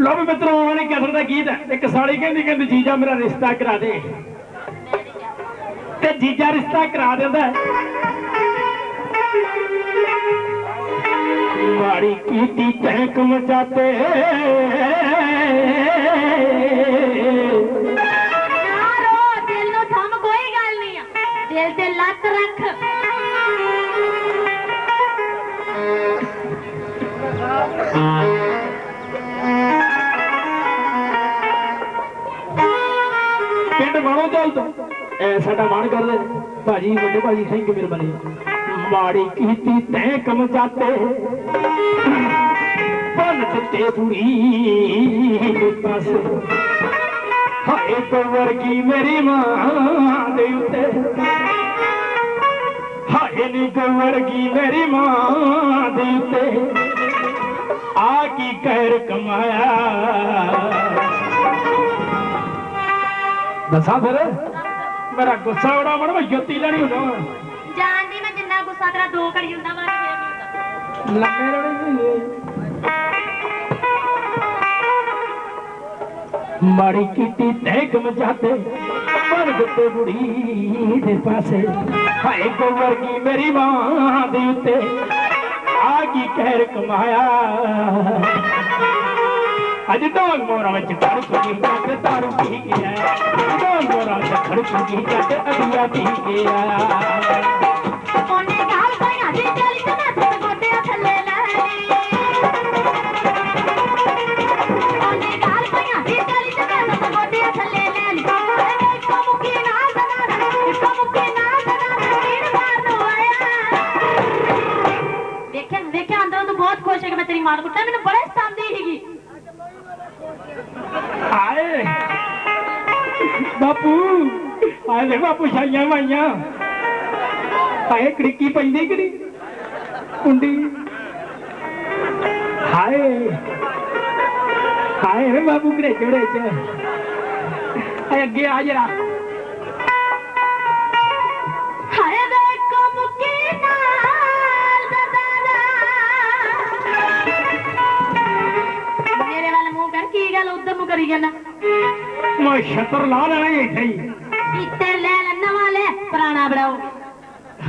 ਲੋ ਵੀ ਮਿੱਤਰੋ ਆਉਣੇ ਕਸਰ ਦਾ ਗੀਤ ਹੈ। ਇੱਕ ਸਾਲੀ ਕਹਿੰਦੀ ਕਹਿੰਦੀ, ਜੀਜਾ ਮੇਰਾ ਰਿਸ਼ਤਾ ਕਰਾ ਦੇ। ਤੇ ਜੀਜਾ ਰਿਸ਼ਤਾ ਕਰਾ ਦਿੰਦਾ ਮਾੜੀ ਕੀਤੀ ਟੈਂਕ ਮਚਾਤੇ। ਪਿੰਡ ਵਾਣੋ ਐ ਸਾਡਾ ਮਨ ਕਰਦਾ ਭਾਜੀ, ਵੱਡੇ ਭਾਜੀ, ਸਿੰਘ ਮਿਹਰਬਾਨੀ ਮਾੜੀ ਕੀਤੀ ਤੈਂ ਕਮ ਜਾਤੇ ਬਨ ਦਿੱਤੇ ਬੁਰੀ ਦੇ ਹਾਏ ਕੋ ਵਰਗੀ ਮੇਰੀ ਮਾਂ ਦੇ ਉੱਤੇ। ਹਾਏ ਨੀ ਕੋ ਵਰਗੀ ਮੇਰੀ ਮਾਂ ਦੇ ਉੱਤੇ। ਆ ਕੀ ਕਹਿਰ ਕਮਾਇਆ। ਦੱਸਾਂ ਫਿਰ? ਮੇਰਾ ਗੁੱਸਾ ਬੜਾ ਮੜ ਮੈਂ ਜੁੱਤੀ ਲੈਣੀ ਹੁੰਦਾ। ਜਾਣਦੀ ਮੈਂ ਜਿੰਨਾ ਗੁੱਸਾ ਤੇਰਾ ਦੋ ਘੜੀ ਹੁੰਦਾ ਵਾ ਲੰਮੇ ਰਹਿਣੇ ਮਾੜੀ ਕੀਤੀ ਤੈ ਕਮ ਜਾਤੇ ਪਰ ਦਿੱਤੇ ਬੁੜੀ ਦੇ ਪਾਸੇ। ਹਾਏ ਕੋ ਵਰਗੀ ਮੇਰੀ ਮਾਂ ਦੇ ਉੱਤੇ। ਆ ਕੀ ਕਹਿਰ ਕਮਾਇਆ। اڄ دول مورا تارو ٿي دول مورا ٿي ਬਾਪੂ। ਆਏ ਬਾਪੂ, ਛਾਈਆਂ ਮਾਈਆਂ ਆਏ ਕੜਕੀ ਪੈਂਦੀ ਕਿ ਨਹੀਂ? ਕੁੰਡੀ। ਹਾਏ। ਹਾਏ ਵੇ ਬਾਪੂ, ਕਿਹੜੇ ਚੜੇ ਚ? ਆਏ ਅੱਗੇ ਆ ਜਰਾ। ਮੇਰੇ ਵੱਲ ਮੂੰਹ ਕਰ, ਕੀ ਗੱਲ ਉਧਰ ਨੂੰ ਕਰੀ ਜਾਂਦਾ? ਮੈਂ ਛਤਰ ਲਾ ਲੈਣਾ ਇੱਥੇ ਹੀ। ਇੱਥੇ ਲੈ ਲੈ ਨਵਾਂ ਲੈ ਪੁਰਾਣਾ ਬਣਾਓ।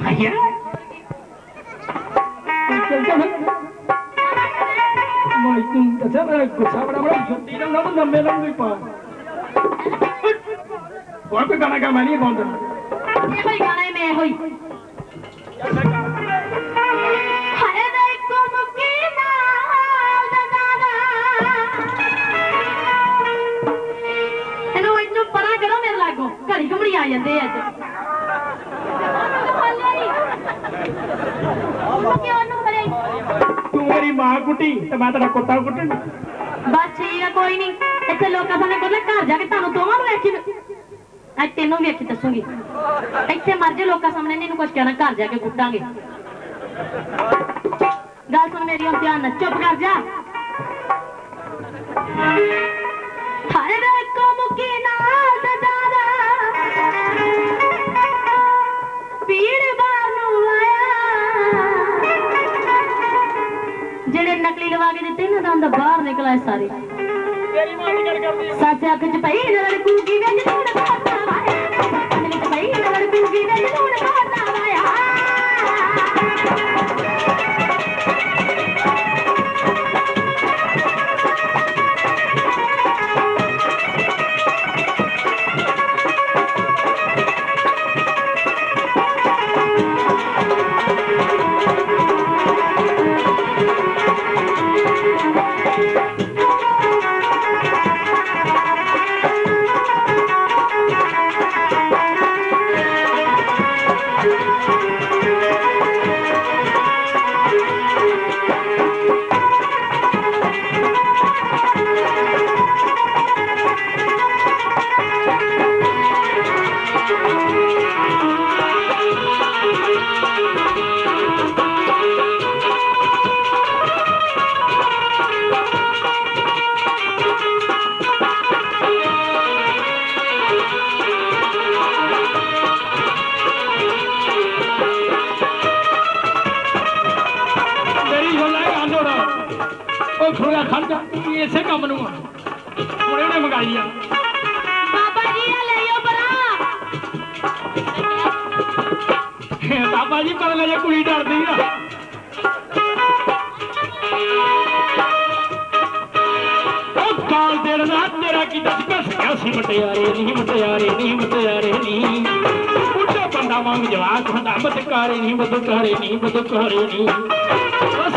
ਆਇਆ ਚੱਲ ਚੱਲ। ਮੈਂ ਤੂੰ ਦੱਸਿਆ ਮੇਰਾ ਗੁੱਸਾ ਬੜਾ ਬੜਾ ਜੁੱਤੀ ਨਾਲ ਨਾ ਲੰਮੇ ਲੰਮੇ ਪਾ। ਕੋਈ ਗਾਣਾ ਗਾ ਮੈਂ ਨਹੀਂ ਗਾਉਂਦਾ। ਇਹੋ ਹੀ ਗਾਣਾ ਹੀ ਮੈਂ ਇਹੋ ਲਾਗੋ ਘੜੀ ਘੁਮੜੀ ਆ ਜਾਂਦੇ ਅੱਜ ਤੂੰ ਮੇਰੀ ਮਾਂ ਕੁੱਟੀ ਤੇ ਮੈਂ ਤੇਰਾ ਕੁੱਤਾ ਕੁੱਟਣ। ਬਸ ਠੀਕ ਆ ਕੋਈ ਨਹੀਂ ਇੱਥੇ ਲੋਕਾਂ ਸਾਹਮਣੇ ਕੋਲ ਘਰ ਜਾ ਕੇ ਤੁਹਾਨੂੰ ਦੋਵਾਂ ਨੂੰ ਵੇਖੀ ਅੱਜ ਤੈਨੂੰ ਵੇਖੀ ਦੱਸੂਗੀ। ਇੱਥੇ ਮਰ ਜੇ ਲੋਕਾਂ ਸਾਹਮਣੇ ਨਹੀਂ ਇਹਨੂੰ ਕੁਝ ਕਹਿਣਾ ਘਰ ਜਾ ਕੇ ਕੁੱਟਾਂਗੇ। ਗੱਲ ਸੁਣ ਮੇਰੀ ਹੁਣ ਧਿਆਨ ਨਾਲ ਚੁੱਪ ਕਰ ਜਾ। ਹਾਏ ਵੇ ਕੋ ਮੁਕੀ ਨਾਲ ਲਵਾ ਕੇ ਦਿੱਤੇ ਨਾ ਦੰਦ ਬਾਹਰ ਨਿਕਲ ਆਏ ਸਾਰੇ। ਤੇਰੀ ਮਾਂ ਦੀ ਗੱਲ ਕਰਦੀ ਸੱਚ ਅੱਖ ਚ ਪਈ ਲੜ ਕੂਗੀ ਵਿੱਚ ਖੜ ਜਾ। ਇਹ ਇਸੇ ਕੰਮ ਨੂੰ ਆ। ਹੁਣੇ ਉਹਨੇ ਮੰਗਾਈ ਆ। ਬਾਬਾ ਜੀ ਆ ਲਿਓ ਬਰਾ ਬਾਬਾ ਜੀ ਪਤਾ ਲੱਗੇ ਕੁੜੀ ਡਰਦੀ ਆ। ਉਹ ਕਾਲ ਦੇਣ ਦਾ ਤੇਰਾ ਕੀ ਦੱਸ? ਕਸ ਗਿਆ ਸੀ ਮਟਿਆਰੇ ਨਹੀਂ ਮਟਿਆਰੇ ਨਹੀਂ ਮਟਿਆਰੇ ਨਹੀਂ। ਬੁੱਢਾ ਵਾਂਗ ਜਵਾਕ ਹੁੰਦਾ, ਬਦਕਾਰੇ ਨਹੀਂ ਬਦਕਾਰੇ ਨਹੀਂ ਬਦਕਾਰੇ ਨਹੀਂ।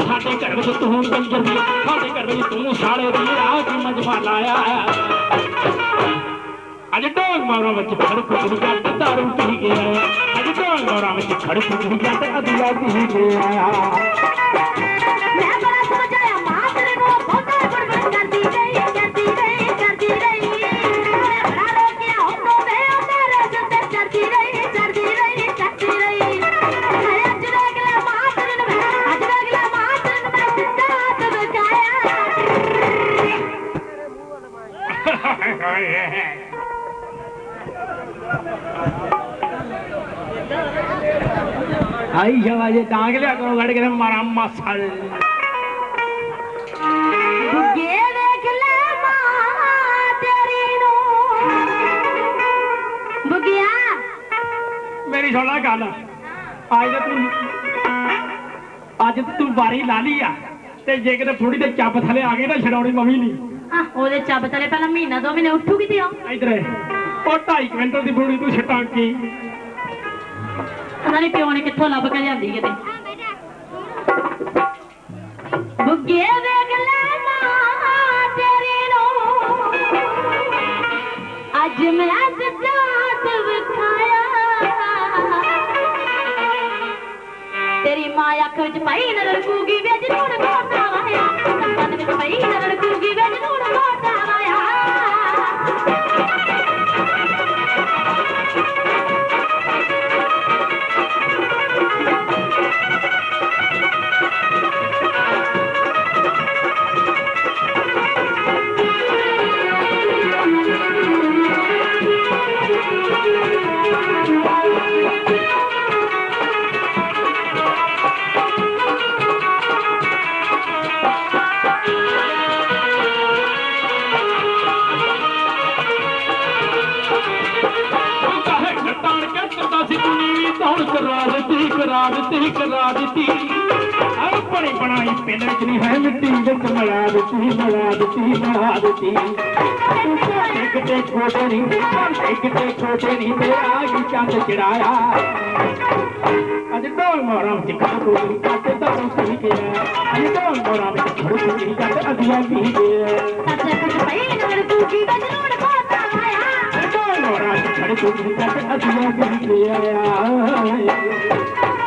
ਸਾਡੇ ਘਰ ਵਿੱਚ ਤੂੰ ਕੰਜਰ ਦੀ ਸਾਡੇ ਘਰ ਵਿੱਚ ਤੂੰ ਸਾਲੇ ਦੀ ਆ ਮਜਮਾ ਲਾਇਆ ਅੱਜ ਢੋਲ ਮਾਰਾਂ ਵਿੱਚ ਖੜ ਕੁੜੀ ਜੱਟ ਦਾਰੂ ਪੀ ਗਿਆ ਅੱਜ ਢੋਲ ਮਾਰਾਂ ਵਿੱਚ ਖੜ ਕੁੜੀ ਜੱਟ ਅਧਿਆ ਪੀ ਗਿਆ ਮੈਂ ਬੜਾ ਸਮਝਾਇਆ ਆਈ ਜਵਾਜੇ ਡਾਂਗ ਲਿਆ ਕਰੋ ਗੜ ਕੇ ਮਾਰਾ ਮਸਲ ਬੁੱਗੇ ਵੇਖ ਲੈ ਮਾਂ ਤੇਰੀ ਨੂੰ। ਬੁੱਗਿਆ ਮੇਰੀ ਸੁਣ ਲੈ ਗੱਲ। ਅੱਜ ਤਾਂ ਅੱਜ ਤਾਂ ਵਾਰੀ ਲਾ ਲਈ ਆ। ਤੇ ਜੇ ਕਿਤੇ ਥੋੜੀ ਤੇ ਚੱਪ ਥਲੇ ਆ ਗਈ ਤਾਂ ਛਡਾਉਣੀ ਮਵੀ ਨਹੀਂ ਆ ਉਹਦੇ ਚੱਬ ਤਲੇ ਪਹਿਲਾਂ ਮਹੀਨਾ ਦੋ ਮਹੀਨੇ ਉੱਠੂਗੀ ਤੇ ਆ ਇਧਰ। ਉਹ 2.5 ਕੁਇੰਟਲ ਦੀ ਬੂੜੀ ਤੂੰ ਛਟਾਂ ਕੀ ਪਤਾ ਨਹੀਂ ਪਿਓ ਨੇ ਕਿੱਥੋਂ ਲੱਭ ਕੇ ਲਿਆਂਦੀ ਕਿਤੇ। ਬੁੱਗੇ ਵੇਖ ਲੈ ਮਾਂ ਤੇਰੀ ਨੂੰ। ਅੱਜ ਮੈਂ ਸਿੱਧਾਤ ਵਿਖਾਇਆ। ਤੇਰੀ ਮਾਂ ਅੱਖ ਵਿੱਚ ਪਈ ਨਾ ਲੜਕੂਗੀ ਵਿੱਚ ਨੂਣ ਕੋਟਾ ਵਾਇਆ ਕੰਨ ਵਿੱਚ ਪਈ ਨਾ ਲੜਕੂਗੀ ਵਿੱਚ ਦਿੱਤੀ ਕਰਾ ਦਿੱਤੀ ਕਰਾ ਦਿੱਤੀ। ਹਰ ਬਣੀ ਬਣਾਈ ਪਿੰਡ ਵਿੱਚ ਨਹੀਂ ਹੈ ਮਿੱਟੀ ਵਿੱਚ ਮਿਲਾ ਦਿੱਤੀ ਮਿਲਾ ਦਿੱਤੀ ਮਿਲਾ ਦਿੱਤੀ। ਤੂੰ ਕੋਟੇ ਕਿਤੇ ਛੋਟੇ ਨਹੀਂ ਕੋਟੇ ਕਿਤੇ ਛੋਟੇ ਨਹੀਂ ਤੇ ਆ ਗਈ ਚੰਦ ਚੜਾਇਆ। ਅੱਜ ਢੋਲ ਮਾਰਾਂ ਵਿੱਚ ਖੜ ਕੋਈ ਕੱਟ ਦਾ ਸੀ ਗਿਆ। ਅੱਜ ਢੋਲ ਮਾਰਾਂ ਵਿੱਚ ਖੜ ਕੋਈ ਕੱਟ ਅਧਿਆ ਵੀ ਗਿਆ। ਸੱਚ ਸੱਚ ਪਈ ਨਾ ਲੜਕੂਗੀ ਵਿੱਚ ਨੂਣ ਕੋਟਾ ਵਾਇਆ ਢੋਲ ਮਾਰਾਂ ਵਿੱਚ ਖੜ ਕੋਈ ਕੱਟ ਅਧਿਆ ਵੀ ਗਿਆ।